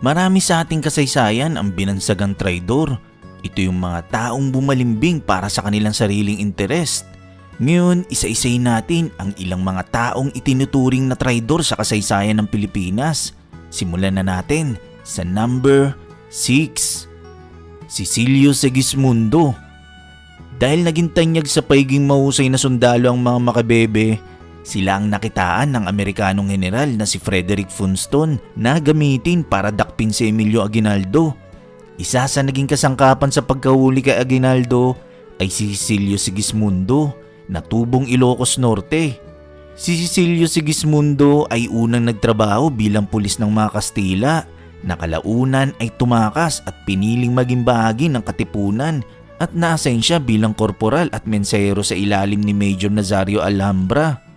Marami sa ating kasaysayan ang binansagang traidor. Ito yung mga taong bumalimbing para sa kanilang sariling interest. Ngayon, isa-isayin natin ang ilang mga taong itinuturing na traidor sa kasaysayan ng Pilipinas. Simulan na natin sa number 6. Cecilio Segismundo Dahil naging tanyag sa paiging mahusay na sundalo ang mga makabebe, sila ang nakitaan ng Amerikanong general na si Frederick Funston na gamitin para dakpin si Emilio Aguinaldo. Isa sa naging kasangkapan sa pagkahuli kay Aguinaldo ay si Cecilio Sigismundo na tubong Ilocos Norte. Si Cecilio Sigismundo ay unang nagtrabaho bilang pulis ng mga Kastila na kalaunan ay tumakas at piniling maging bahagi ng katipunan at na-assign siya bilang korporal at mensahero sa ilalim ni Major Nazario Alhambra.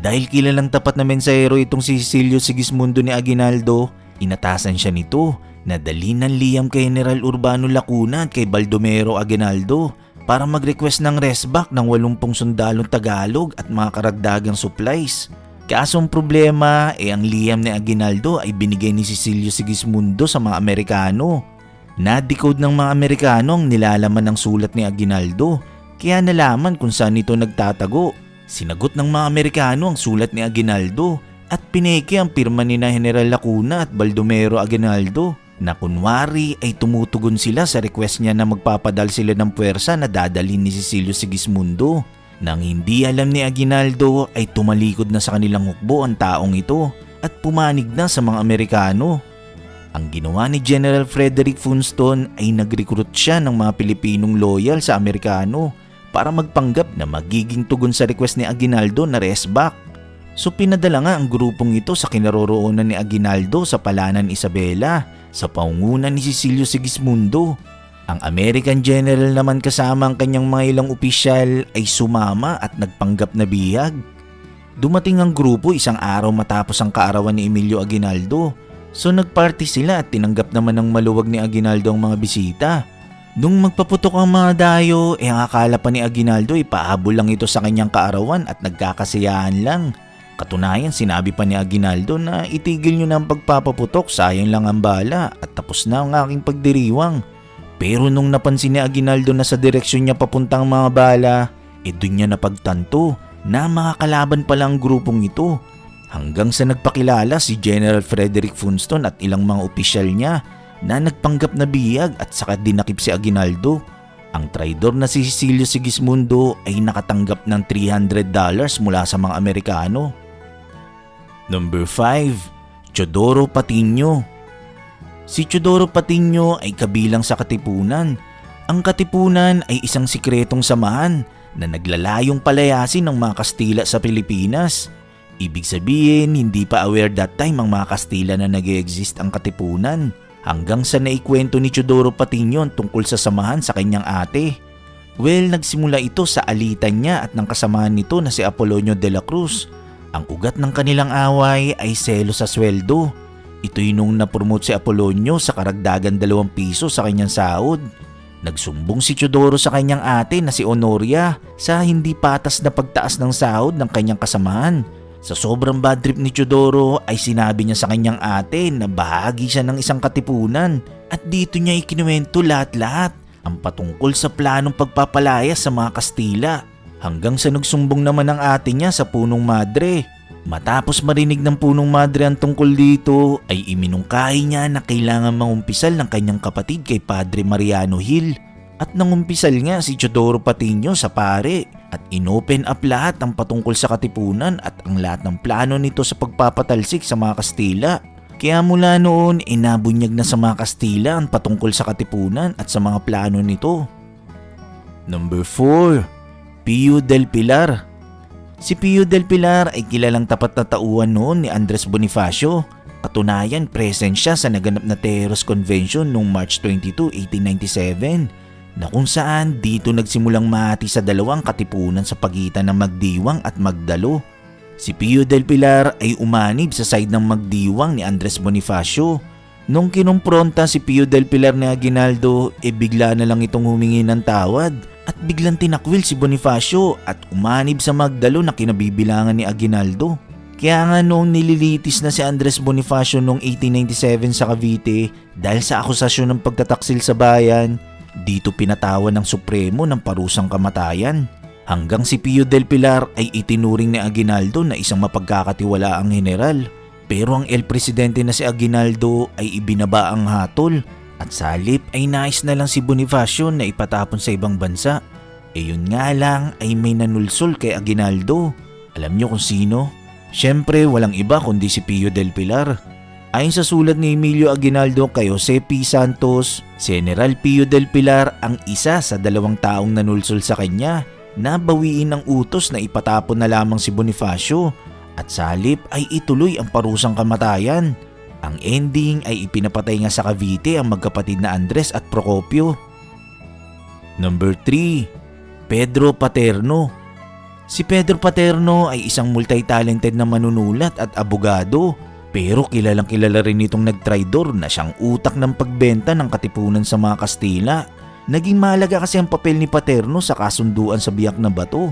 Dahil kilalang tapat na mensahero itong si Cecilio Sigismundo ni Aguinaldo, inatasan siya nito na dalhin ng liyam kay General Urbano Lacuna at kay Baldomero Aguinaldo para mag-request ng resback ng 80 sundalong Tagalog at mga karagdagang supplies. Kaso ang problema eh ang liyam ni Aguinaldo ay binigay ni Cecilio Sigismundo sa mga Amerikano. Na-decode ng mga Amerikano ang nilalaman ng sulat ni Aguinaldo kaya nalaman kung saan ito nagtatago. Sinagot ng mga Amerikano ang sulat ni Aguinaldo at pineke ang pirma ni na General Lacuna at Baldomero Aguinaldo na kunwari ay tumutugon sila sa request niya na magpapadal sila ng puwersa na dadalhin ni Cecilio Sigismundo. Nang hindi alam ni Aguinaldo ay tumalikod na sa kanilang hukbo ang taong ito at pumanig na sa mga Amerikano. Ang ginawa ni General Frederick Funston ay nag-recruit siya ng mga Pilipinong loyal sa Amerikano para magpanggap na magiging tugon sa request ni Aguinaldo na resback. So pinadala nga ang grupong ito sa kinaroroonan ni Aguinaldo sa Palanan Isabela sa paungunan ni Cecilio Sigismundo. Ang American General naman kasama ang kanyang mga ilang opisyal ay sumama at nagpanggap na bihag. Dumating ang grupo isang araw matapos ang kaarawan ni Emilio Aguinaldo. So nagparty sila at tinanggap naman ng maluwag ni Aguinaldo ang mga bisita. Nung magpaputok ang mga dayo, eh ang akala pa ni Aguinaldo ay pahabol lang ito sa kanyang kaarawan at nagkakasayaan lang. Katunayan sinabi pa ni Aguinaldo na itigil nyo na ang pagpapaputok, sayang lang ang bala at tapos na ang aking pagdiriwang. Pero nung napansin ni Aguinaldo na sa direksyon niya papuntang mga bala, eh dun niya napagtanto na mga kalaban pala ang grupong ito. Hanggang sa nagpakilala si General Frederick Funston at ilang mga opisyal niya na nagpanggap na biyag at saka dinakip si Aguinaldo. Ang traidor na si Cecilio Sigismundo ay nakatanggap ng $300 mula sa mga Amerikano. Number 5. Chodoro Patiño Si Chodoro Patiño ay kabilang sa Katipunan. Ang Katipunan ay isang sikretong samahan na naglalayong palayasin ng mga Kastila sa Pilipinas. Ibig sabihin, hindi pa aware that time ang mga Kastila na nag exist ang Katipunan hanggang sa naikwento ni Chodoro Patiño tungkol sa samahan sa kanyang ate. Well, nagsimula ito sa alitan niya at ng kasamahan nito na si Apolonio de la Cruz. Ang ugat ng kanilang away ay selo sa sweldo. Ito'y nung napromote si Apolonio sa karagdagan dalawang piso sa kanyang sahod. Nagsumbong si Chodoro sa kanyang ate na si Honoria sa hindi patas na pagtaas ng sahod ng kanyang kasamahan. Sa sobrang bad trip ni Chodoro ay sinabi niya sa kanyang ate na bahagi siya ng isang katipunan at dito niya ikinuwento lahat-lahat ang patungkol sa planong pagpapalayas sa mga Kastila. Hanggang sa nagsumbong naman ang ate niya sa punong madre. Matapos marinig ng punong madre ang tungkol dito ay iminungkahi niya na kailangan mangumpisal ng kanyang kapatid kay Padre Mariano Hill. At nangumpisal nga si Chodoro Patiño sa pare at inopen up lahat ang patungkol sa katipunan at ang lahat ng plano nito sa pagpapatalsik sa mga Kastila. Kaya mula noon inabunyag na sa mga Kastila ang patungkol sa katipunan at sa mga plano nito. Number 4. Pio del Pilar Si Pio del Pilar ay kilalang tapat na tauhan noon ni Andres Bonifacio. Katunayan, present siya sa naganap na Teros Convention noong March 22, 1897 na kung saan dito nagsimulang mahati sa dalawang katipunan sa pagitan ng Magdiwang at Magdalo. Si Pio del Pilar ay umanib sa side ng Magdiwang ni Andres Bonifacio. Nung kinumpronta si Pio del Pilar ni Aguinaldo, e bigla na lang itong humingi ng tawad at biglang tinakwil si Bonifacio at umanib sa Magdalo na kinabibilangan ni Aguinaldo. Kaya nga noong nililitis na si Andres Bonifacio noong 1897 sa Cavite dahil sa akusasyon ng pagtataksil sa bayan, dito pinatawan ng Supremo ng parusang kamatayan. Hanggang si Pio del Pilar ay itinuring ni Aguinaldo na isang mapagkakatiwalaang general. Pero ang El Presidente na si Aguinaldo ay ibinaba ang hatol at sa halip ay nais na lang si Bonifacio na ipatapon sa ibang bansa. E yun nga lang ay may nanulsol kay Aguinaldo. Alam niyo kung sino? Siyempre walang iba kundi si Pio del Pilar. Ayon sa sulat ni Emilio Aguinaldo kay Jose P. Santos, General Pio del Pilar ang isa sa dalawang taong nanulsol sa kanya na bawiin ang utos na ipatapon na lamang si Bonifacio at sa halip ay ituloy ang parusang kamatayan. Ang ending ay ipinapatay nga sa Cavite ang magkapatid na Andres at Procopio. Number 3. Pedro Paterno Si Pedro Paterno ay isang multi-talented na manunulat at abogado pero kilalang kilala rin itong nagtraidor na siyang utak ng pagbenta ng katipunan sa mga Kastila. Naging mahalaga kasi ang papel ni Paterno sa kasunduan sa biyak na bato.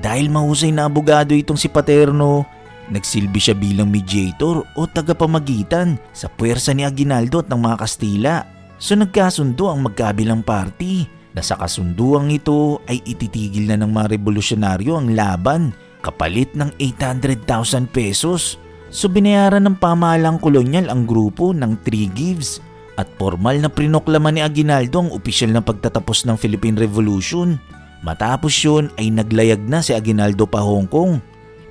Dahil mahusay na abogado itong si Paterno, nagsilbi siya bilang mediator o tagapamagitan sa puwersa ni Aguinaldo at ng mga Kastila. So nagkasundo ang magkabilang party na sa kasunduang ito ay ititigil na ng mga revolusyonaryo ang laban kapalit ng 800,000 pesos. So binayaran ng pamahalang kolonyal ang grupo ng three gives at formal na prinoklama ni Aguinaldo ang opisyal na pagtatapos ng Philippine Revolution. Matapos yun ay naglayag na si Aguinaldo pa Hong Kong.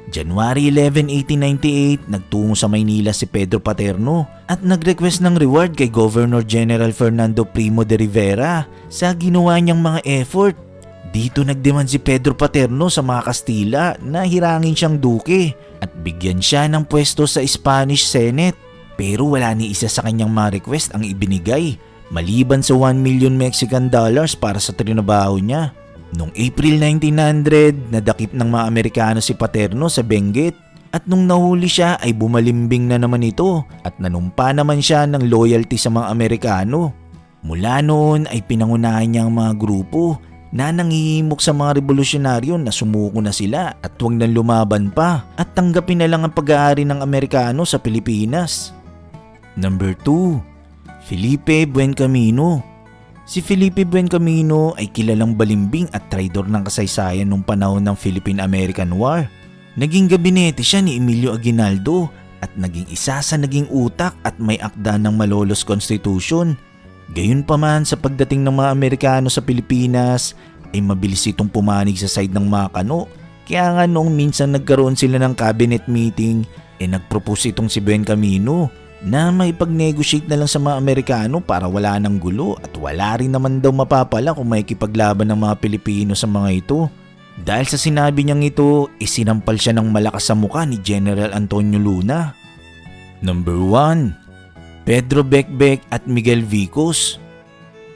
January 11, 1898, nagtungo sa Maynila si Pedro Paterno at nag-request ng reward kay Governor General Fernando Primo de Rivera sa ginawa niyang mga effort. Dito nagdemand si Pedro Paterno sa mga Kastila na hirangin siyang duke at bigyan siya ng pwesto sa Spanish Senate. Pero wala ni isa sa kanyang mga request ang ibinigay maliban sa 1 million Mexican dollars para sa trinabaho niya. Noong April 1900, nadakip ng mga Amerikano si Paterno sa Benguet at nung nahuli siya ay bumalimbing na naman ito at nanumpa naman siya ng loyalty sa mga Amerikano. Mula noon ay pinangunahan niya ang mga grupo na nangihimok sa mga revolusyonaryo na sumuko na sila at huwag nang lumaban pa at tanggapin na lang ang pag-aari ng Amerikano sa Pilipinas. Number 2. Felipe Buencamino Si Felipe Buencamino ay kilalang balimbing at traidor ng kasaysayan noong panahon ng Philippine-American War. Naging gabinete siya ni Emilio Aguinaldo at naging isa sa naging utak at may akda ng Malolos Constitution. Gayunpaman sa pagdating ng mga Amerikano sa Pilipinas ay mabilis itong pumanig sa side ng mga kano. Kaya nga noong minsan nagkaroon sila ng cabinet meeting, eh nagpropose itong si Buencamino na maipag-negotiate na lang sa mga Amerikano para wala ng gulo at wala rin naman daw mapapala kung may kipaglaban ng mga Pilipino sa mga ito. Dahil sa sinabi niyang ito, isinampal siya ng malakas sa mukha ni General Antonio Luna. Number 1. Pedro Bekbek at Miguel Vicos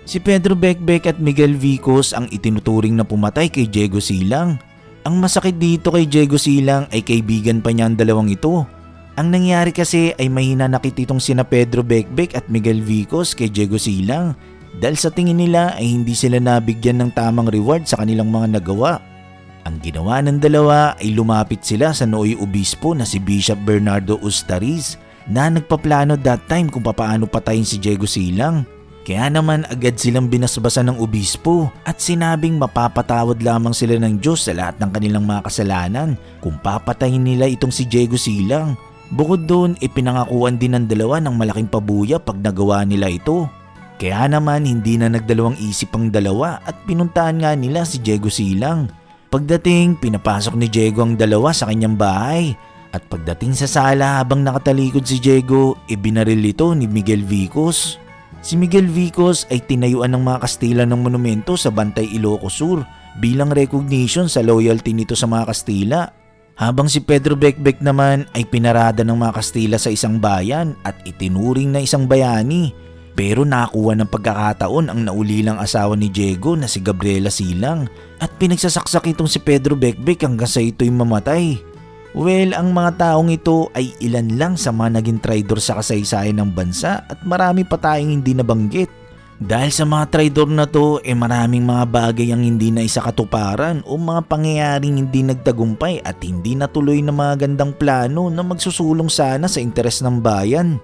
Si Pedro Bekbek at Miguel Vicos ang itinuturing na pumatay kay Diego Silang. Ang masakit dito kay Diego Silang ay kaibigan pa niya ang dalawang ito ang nangyari kasi ay may hinanakit itong sina Pedro Bekbek at Miguel Vicos kay Diego Silang dahil sa tingin nila ay hindi sila nabigyan ng tamang reward sa kanilang mga nagawa. Ang ginawa ng dalawa ay lumapit sila sa Nooy Obispo na si Bishop Bernardo Ustariz na nagpaplano that time kung papaano patayin si Diego Silang. Kaya naman agad silang binasbasan ng obispo at sinabing mapapatawad lamang sila ng Diyos sa lahat ng kanilang mga kasalanan kung papatayin nila itong si Diego Silang. Bukod doon, ipinangakuan din ng dalawa ng malaking pabuya pag nagawa nila ito. Kaya naman hindi na nagdalawang isip ang dalawa at pinuntahan nga nila si Diego Silang. Pagdating, pinapasok ni Diego ang dalawa sa kanyang bahay. At pagdating sa sala habang nakatalikod si Diego, ibinaril ito ni Miguel Vicos. Si Miguel Vicos ay tinayuan ng mga Kastila ng monumento sa Bantay Ilocos Sur bilang recognition sa loyalty nito sa mga Kastila habang si Pedro Bekbek naman ay pinarada ng mga Kastila sa isang bayan at itinuring na isang bayani. Pero nakuha ng pagkakataon ang naulilang asawa ni Diego na si Gabriela Silang at pinagsasaksak itong si Pedro Bekbek hanggang sa ito'y mamatay. Well, ang mga taong ito ay ilan lang sa mga naging traidor sa kasaysayan ng bansa at marami pa tayong hindi nabanggit. Dahil sa mga traidor na to, eh maraming mga bagay ang hindi na isa katuparan o mga pangyayaring hindi nagtagumpay at hindi natuloy na mga gandang plano na magsusulong sana sa interes ng bayan.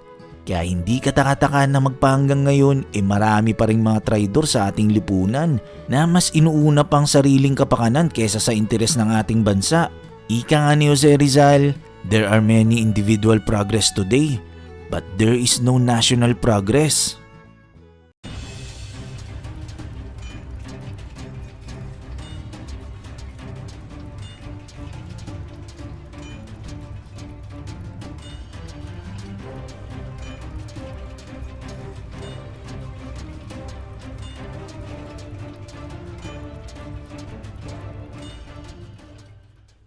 Kaya hindi katakataka na magpahanggang ngayon eh marami pa rin mga traidor sa ating lipunan na mas inuuna pang sariling kapakanan kesa sa interes ng ating bansa. Ika nga ni Jose Rizal, there are many individual progress today, but there is no national progress.